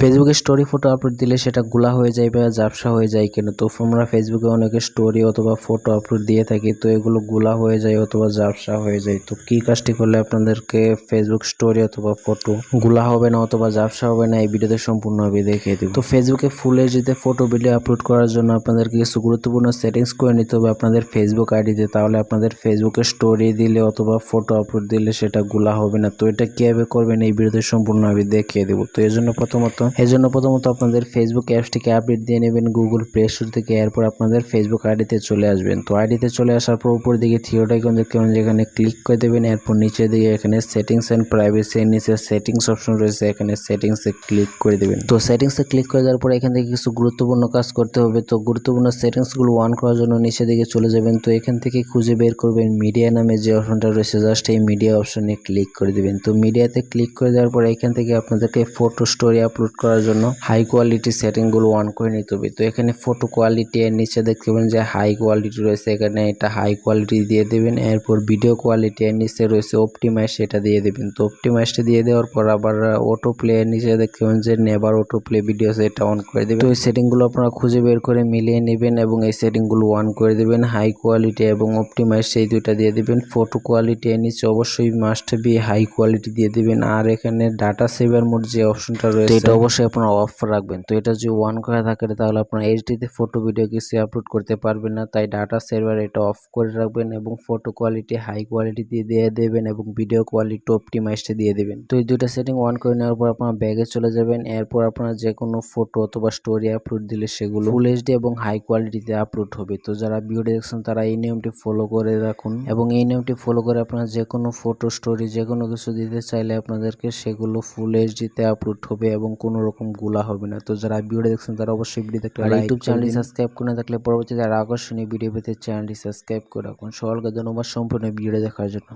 ফেসবুকে story photo upload দিলে সেটা গুলা হয়ে যায় বা ঝাপসা হয়ে যায় কেন? তো আমরা ফেসবুকে অনেকে স্টোরি অথবা ফটো আপলোড দিয়ে থাকি, তো এগুলো গুলা হয়ে যায় অথবা ঝাপসা হয়ে যায়। তো কি কাজটি করলে আপনাদেরকে ফেসবুক স্টোরি অথবা ফটো গুলা হবে না অথবা ঝাপসা হবে না, এই ভিডিওতে সম্পূর্ণভাবে দেখিয়ে দেব। তো ফেসবুকে ফুল এইচডিতে ফটো ভিডিও আপলোড করার জন্য আপনাদেরকে কিছু গুরুত্বপূর্ণ সেটিংস করে নিতে হবে আপনাদের ফেসবুক আইডিতে তাহলে আপনাদের ফেসবুকে স্টোরি দিলে অথবা ফটো আপলোড দিলে সেটা গুলা হবে না। তো এটা কীভাবে করবেন এই ভিডিওতে সম্পূর্ণভাবে দেখিয়ে দেবো। তো এই জন্য প্রথমত এই জন্য প্রথমত আপনাদের ফেসবুক অ্যাপসটিকে আপডেট দিয়ে নেবেন গুগল প্লে স্টোর থেকে এরপর আপনাদের ফেসবুক আইডিতে চলে আসবেন। তো আইডিতে চলে আসার পর উপর দিকে থিওটা আইকন দেখতে পাবেন, যেখানে ক্লিক করে দেবেন। এরপর নিচে দিকে এখানে সেটিংস অ্যান্ড প্রাইভেসি এর নিচে সেটিংস অপশন রয়েছে, এখানে সেটিংসে ক্লিক করে দেবেন। তো সেটিংসে ক্লিক করে দেওয়ার পর এখান থেকে কিছু গুরুত্বপূর্ণ কাজ করতে হবে। তো গুরুত্বপূর্ণ সেটিংসগুলো অন করার জন্য নিচে দিকে চলে যাবেন। তো এখান থেকে খুঁজে বের করবেন মিডিয়া নামে যে অপশনটা রয়েছে জাস্ট এই মিডিয়া অপশনে ক্লিক করে দেবেন। তো মিডিয়াতে ক্লিক করে দেওয়ার পর এখান থেকে আপনাদেরকে ফটো স্টোরি আপলোড করার জন্য হাই কোয়ালিটি সেটিংগুলো অন করে নিতে হবে। তো এখানে ফটো কোয়ালিটি এর নিচে দেখতে পাবেন যে হাই কোয়ালিটি রয়েছে, এখানে এটা হাই কোয়ালিটি দিয়ে দেবেন। এরপর ভিডিও কোয়ালিটি এর নিচে রয়েছে অপটিমাইজ সেটা দিয়ে দেবেন। তো অপটিমাইজটা দিয়ে দেওয়ার পর আবার অটো প্লে এর নিচে দেখতে পাবেন যে নেভার অটো প্লে ভিডিও এটা অন করে দেবেন। তো এই সেটিংগুলো আপনারা খুঁজে বের করে মিলিয়ে নেবেন এবং এই সেটিংগুলো অন করে দেবেন। হাই কোয়ালিটি এবং অপটিমাইজ সেই দুইটা দিয়ে দিবেন। ফটো কোয়ালিটি এর নিচে অবশ্যই মাস্ট বি হাই কোয়ালিটি দিয়ে দিবেন। আর এখানে ডাটা সেভার মোড যে অপশনটা রয়েছে এটা অবশ্যই আপনারা অফ রাখবেন। তো এটা যদি অন করা থাকে, তাহলে আপনারা এইচডিতে ফটো ভিডিও কিছু আপলোড করতে পারবেন না। তাই ডাটা সার্ভার এটা অফ করে রাখবেন এবং ফটো কোয়ালিটি হাই কোয়ালিটি দিয়ে দিয়ে দেবেন এবং ভিডিও কোয়ালিটি অপটিমাইজড দিয়ে দেবেন। তো এই দুইটা সেটিং অন করে নেওয়ার পর আপনারা ব্যাগে চলে যাবেন। এরপর আপনারা যে কোনো ফটো অথবা স্টোরি আপলোড দিলে সেগুলো ফুল এইচডি এবং হাই কোয়ালিটিতে আপলোড হবে। তো যারা ভিডিও দেখছেন, তারা এই নিয়মটি ফলো করে রাখুন এবং এই নিয়মটি ফলো করে আপনারা যে কোনো ফটো স্টোরি যে কোনো কিছু দিতে চাইলে আপনাদেরকে সেগুলো ফুল এইচডিতে আপলোড হবে এবং কোনো রকম গোলা হবে না। তো যারা ভিডিও দেখছেন তারা অবশ্যই ভিডিওতে একটা ইউটিউব চ্যানেলটি সাবস্ক্রাইব করে না থাকলে পরবর্তীতে আর আকর্ষণীয় ভিডিও পেতে চ্যানেলটি সাবস্ক্রাইব করে রাখুন। সকলকে ধন্যবাদ সম্পূর্ণ ভিডিও দেখার জন্য।